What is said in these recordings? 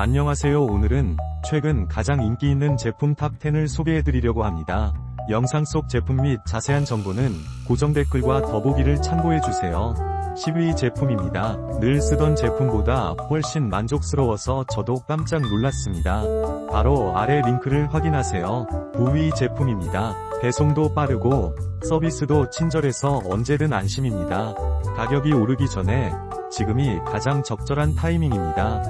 안녕하세요. 오늘은 최근 가장 인기 있는 제품 탑10을 소개해드리려고 합니다. 영상 속 제품 및 자세한 정보는 고정 댓글과 더보기를 참고해주세요. 10위 제품입니다. 늘 쓰던 제품보다 훨씬 만족스러워서 저도 깜짝 놀랐습니다. 바로 아래 링크를 확인하세요. 9위 제품입니다. 배송도 빠르고 서비스도 친절해서 언제든 안심입니다. 가격이 오르기 전에 지금이 가장 적절한 타이밍입니다.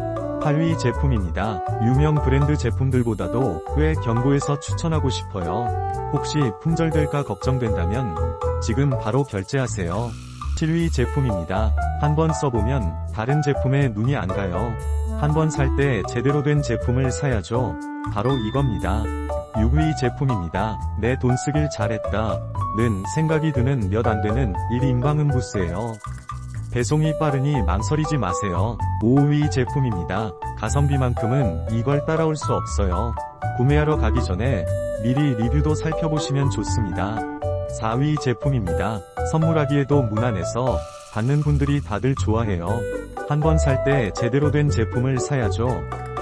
8위 제품입니다. 유명 브랜드 제품들보다도 꽤 견고해서 추천하고 싶어요. 혹시 품절될까 걱정된다면 지금 바로 결제하세요. 7위 제품입니다. 한번 써보면 다른 제품에 눈이 안 가요. 한번 살 때 제대로 된 제품을 사야죠. 바로 이겁니다. 6위 제품입니다. 내 돈 쓰길 잘했다. 는 생각이 드는 몇 안 되는 1인방음 부스예요. 배송이 빠르니 망설이지 마세요. 5위 제품입니다. 가성비만큼은 이걸 따라올 수 없어요. 구매하러 가기 전에 미리 리뷰도 살펴보시면 좋습니다. 4위 제품입니다. 선물하기에도 무난해서 받는 분들이 다들 좋아해요. 한 번 살 때 제대로 된 제품을 사야죠.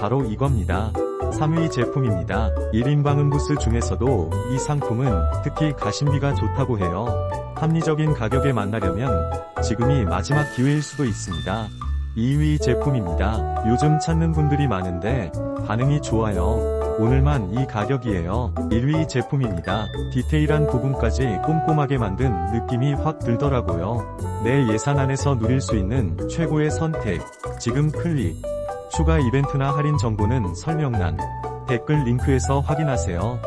바로 이겁니다. 3위 제품입니다. 1인 방음 부스 중에서도 이 상품은 특히 가심비가 좋다고 해요. 합리적인 가격에 만나려면 지금이 마지막 기회일 수도 있습니다. 2위 제품입니다. 요즘 찾는 분들이 많은데 반응이 좋아요. 오늘만 이 가격이에요. 1위 제품입니다. 디테일한 부분까지 꼼꼼하게 만든 느낌이 확 들더라고요. 내 예산 안에서 누릴 수 있는 최고의 선택. 지금 클릭. 추가 이벤트나 할인 정보는 설명란, 댓글 링크에서 확인하세요.